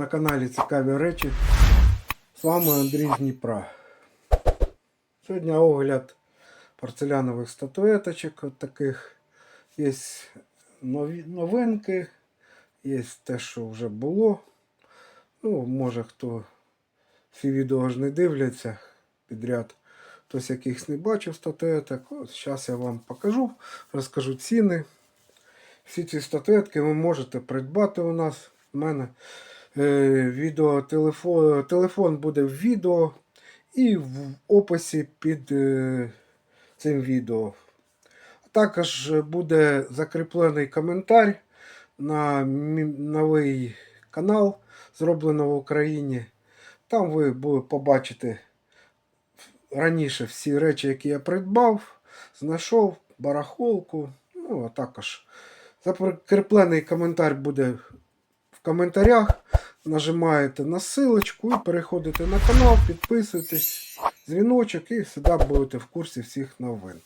На каналі Цікаві речі. З вами Андрій з Дніпра. Сьогодні огляд порцелянових статуеточок. От таких. Є новинки, є те, що вже було. Ну, може хто всі відео ж не дивляться підряд. Хтось якихось не бачив статуеток. От зараз я вам покажу, розкажу ціни. Всі ці статуетки ви можете придбати у нас. У мене відео, телефон, телефон буде в відео і в описі під е, цим відео. Також буде закріплений коментар на новий канал, зроблено в Україні. Там ви побачите раніше всі речі, які я придбав, знайшов, барахолку. Ну, а також закріплений коментар буде в коментарях. Нажимаєте на силочку і переходите на канал, підписуйтесь, дзвіночок і завжди будете в курсі всіх новин.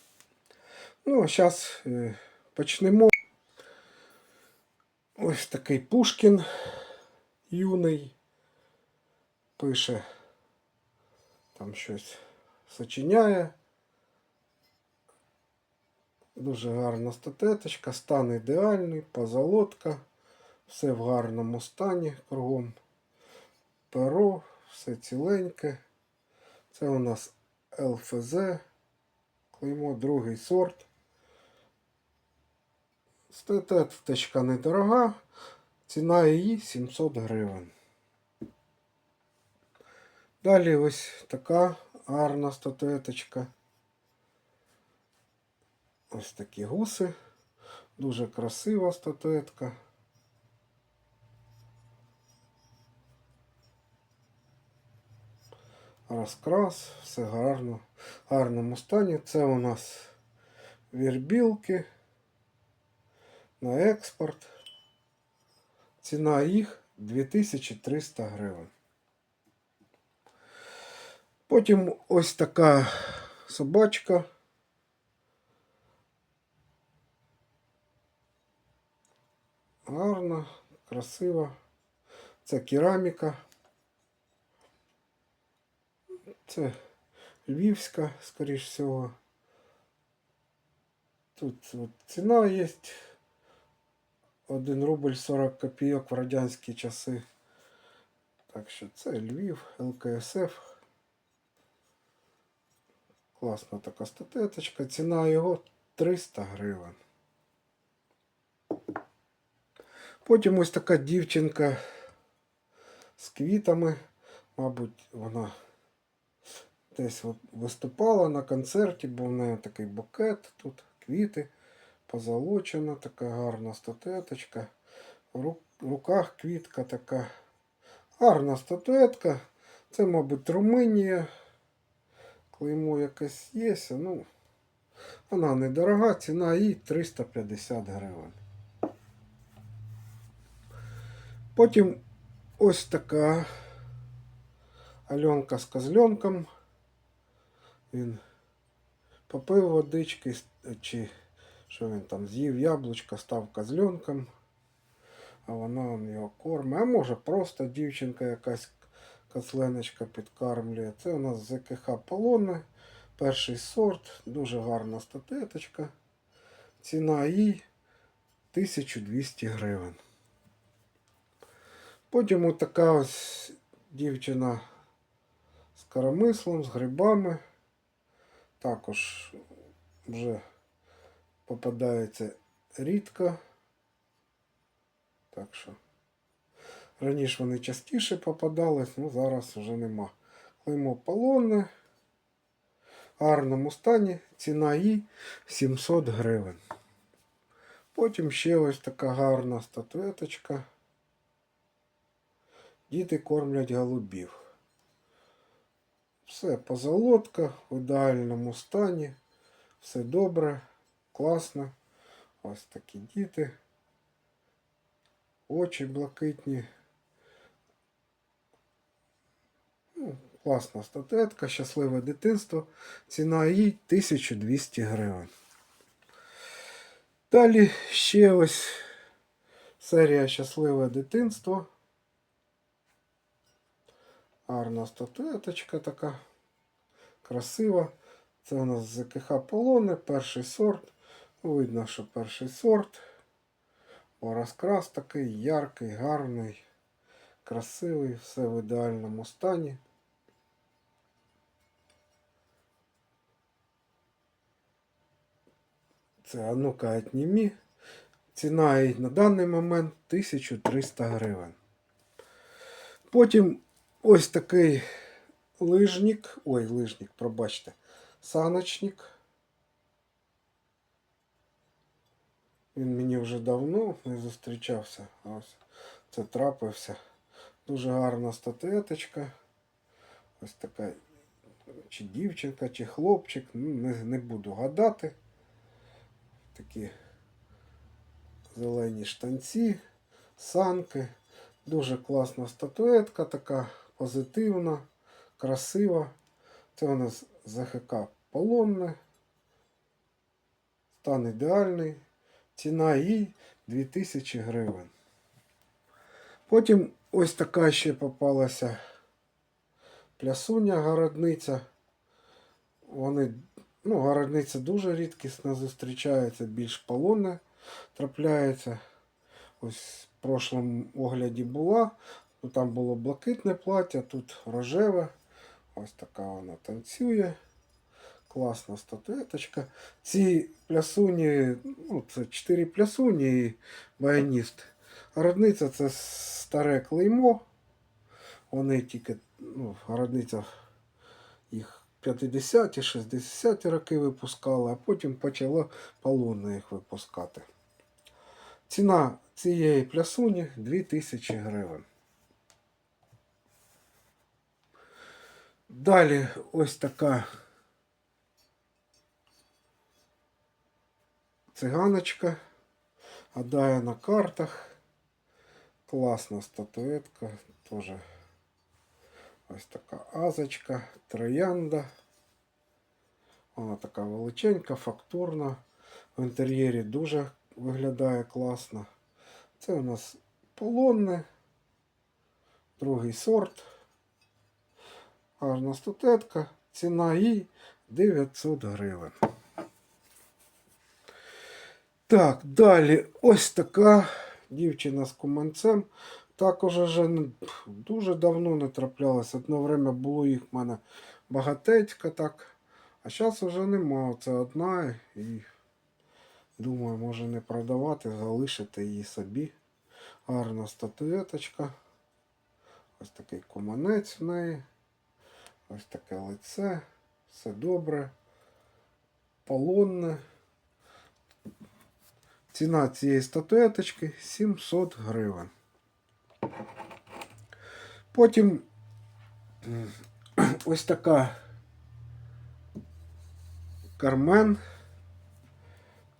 Ну, а зараз е, почнемо. Ось такий Пушкін юний. Пише, там щось сочиняє. Дуже гарна статеточка, стан ідеальний, позолотка, все в гарному стані кругом. Перо, все ціленьке. Це у нас ЛФЗ. Клеймо другий сорт. Статеточка недорога. Ціна її 700 гривень. Далі ось така гарна статуеточка. Ось такі гуси. Дуже красива статуетка. Розкрас, все гарно, в гарному стані. Це у нас вірбілки на експорт. Ціна їх 2300 гривень. Потім ось така собачка. Гарна, красива. Це кераміка. Це львівська, скоріш всього. Тут от ціна є 1 рубль 40 копійок в радянські часи. Так що це Львів, ЛКСФ. Класна така статеточка. Ціна його 300 гривень. Потім ось така дівчинка з квітами. Мабуть, вона десь виступала на концерті, бо в неї такий букет тут, квіти, позолочена, така гарна статуеточка. В в руках квітка така. Гарна статуетка. Це, мабуть, Румунія. Клеймо якесь є. Ну, вона недорога, ціна їй 350 гривень. Потім ось така Альонка з козленком. Він попив водички, чи що він там з'їв яблучко, став козленком, а вона он його кормить. А може просто дівчинка якась коцленочка підкармлює. Це у нас ЗКХ Полоне, перший сорт, дуже гарна статеточка. Ціна їй 1200 гривень. Потім така ось дівчина з коромислом, з грибами. Також вже попадається рідко. Так що раніше вони частіше попадались, ну зараз вже нема. Клеймо полонне. В гарному стані. Ціна їй 700 гривень. Потім ще ось така гарна статуеточка. Діти кормлять голубів. Все позолотка в ідеальному стані. Все добре, класно. Ось такі діти. Очі блакитні. Ну, класна статуетка, щасливе дитинство. Ціна їй 1200 гривень. Далі ще ось серія щасливе дитинство. Гарна статуеточка така. Красива. Це у нас ЗКХ Полони, перший сорт. Видно, що перший сорт. Бо розкрас такий яркий, гарний, красивий, все в ідеальному стані. Це Анука Етнімі. Ціна на даний момент 1300 гривень. Потім ось такий лижник. Ой, лижник, пробачте. Саночник. Він мені вже давно не зустрічався. Ось це трапився. Дуже гарна статуеточка. Ось така чи дівчинка, чи хлопчик. Ну, не, не буду гадати. Такі зелені штанці, санки. Дуже класна статуетка, така позитивна, красива. Це у нас ЗХК полонне. Стан ідеальний. Ціна їй 2000 гривень. Потім ось така ще попалася плясуня городниця. Вони, ну, городниця дуже рідкісно зустрічається, більш полонне трапляється. Ось в прошлому огляді була. Ну, там було блакитне плаття, тут рожеве. Ось така вона танцює. Класна статуеточка. Ці плясуні, ну, це 4 плясуні і баяніст. Городниця це старе клеймо. Вони тільки, ну, городниця їх 50-ті, 60-ті роки випускала, а потім почала полонно їх випускати. Ціна цієї плясуні 2000 гривень. Далі ось така циганочка. Гадає на картах. Класна статуетка. Тоже ось така азочка, троянда. Вона така величенька, фактурна. В інтер'єрі дуже виглядає класно. Це у нас полонне, другий сорт. Гарна статуетка. Ціна їй 900 гривень. Так, далі ось така дівчина з куманцем. Також вже дуже давно не траплялось. Одне время було їх в мене багатецька так. А зараз вже нема. Це одна і думаю, може не продавати, залишити її собі. Гарна статуеточка. Ось такий куманець в неї. Ось таке лице. Все добре. Полонне. Ціна цієї статуеточки 700 гривень. Потім ось така Кармен.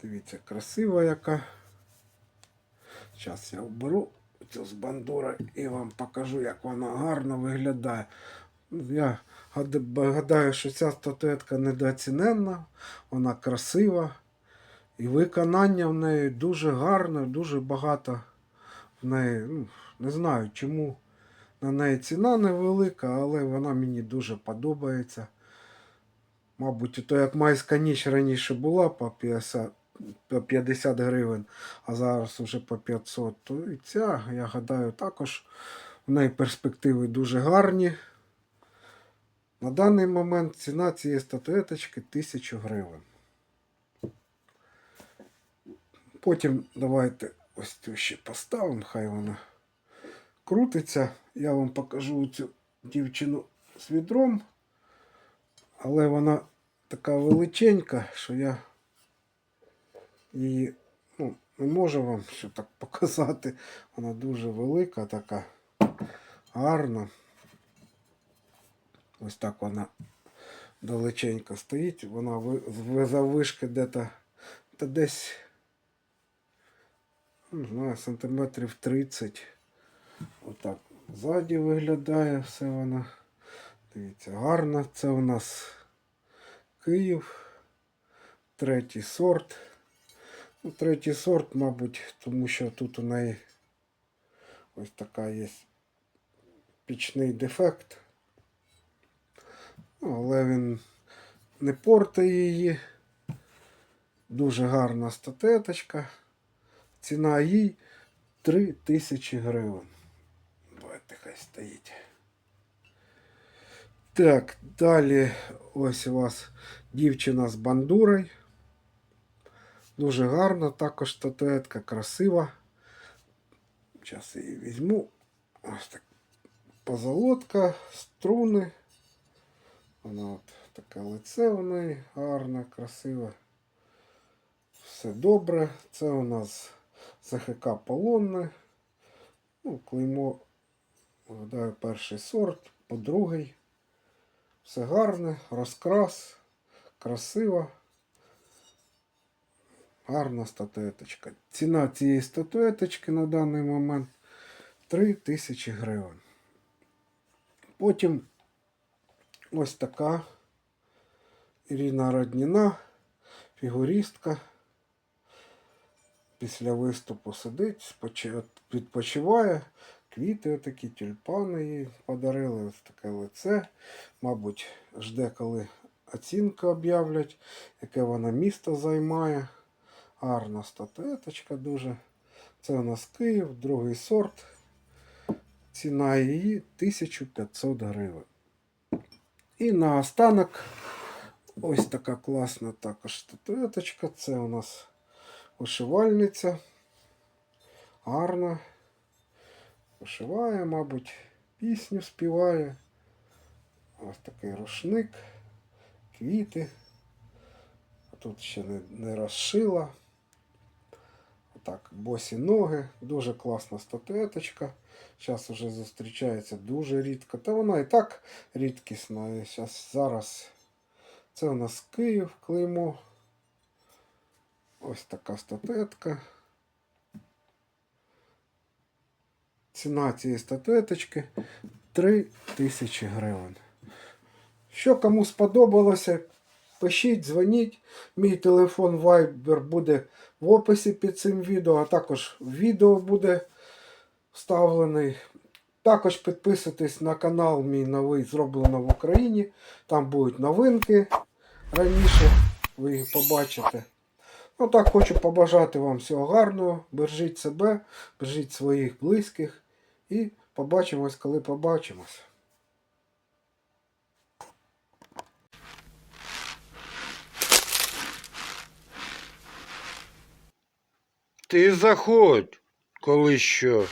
Дивіться, красива яка. Зараз я оберу цю з бандури і вам покажу, як вона гарно виглядає. Я гадаю, що ця статуетка недооціненна, вона красива. І виконання в неї дуже гарне, дуже багато в неї. Ну, не знаю, чому на неї ціна невелика, але вона мені дуже подобається. Мабуть, то як майська ніч раніше була по 50, по 50 гривень, а зараз вже по 500, то і ця, я гадаю, також в неї перспективи дуже гарні. На даний момент ціна цієї статуеточки 1000 гривень. Потім давайте ось цю ще поставимо, хай вона крутиться. Я вам покажу цю дівчину з відром. Але вона така величенька, що я її ну, не можу вам ще так показати. Вона дуже велика, така гарна. Ось так вона далеченько стоїть. Вона заввишки де-то та десь не знаю, сантиметрів 30. Отак ззаді виглядає все вона. Дивіться, гарно. Це у нас Київ. Третій сорт. Ну, третій сорт, мабуть, тому що тут у неї ось така є пічний дефект. Ну, Але він не портить її. Дуже гарна статеточка. Ціна їй 3 тисячі гривень. Давайте хай стоїть. Так, далі ось у вас дівчина з бандурою. Дуже гарна, також статуетка красива. Зараз її візьму. Ось так. Позолотка, струни. Вона от таке лице у неї гарне, красиве. Все добре. Це у нас ЗХК полонне. Ну, клеймо, гадаю, перший сорт, по другий. Все гарне, розкрас, красиво. Гарна статуеточка. Ціна цієї статуеточки на даний момент 3 тисячі гривень. Потім ось така Ірина Родніна, фігуристка. Після виступу сидить, відпочиває. Квіти такі, тюльпани їй подарили, ось таке лице. Мабуть, жде, коли оцінку об'являть, яке вона місто займає. Гарна статуеточка дуже. Це у нас Київ, другий сорт. Ціна її 1500 гривень. І наостанок ось така класна також статуеточка. Це у нас вишивальниця. Гарна. Вишиває, мабуть, пісню співає. Ось такий рушник, квіти. Тут ще не, не розшила. Отак, босі ноги, дуже класна статуеточка. Зараз вже зустрічається дуже рідко. Та вона і так рідкісна. Щас, зараз це у нас Київ, клеймо. Ось така статуетка. Ціна цієї статуеточки 3 тисячі гривень. Що кому сподобалося, пишіть, дзвоніть. Мій телефон Viber буде в описі під цим відео, а також відео буде вставлений. Також підписуйтесь на канал мій новий зроблено в Україні. Там будуть новинки раніше, ви їх побачите. Ну так хочу побажати вам всього гарного. Бережіть себе, бережіть своїх близьких. І побачимось, коли побачимось. Ти заходь, коли що.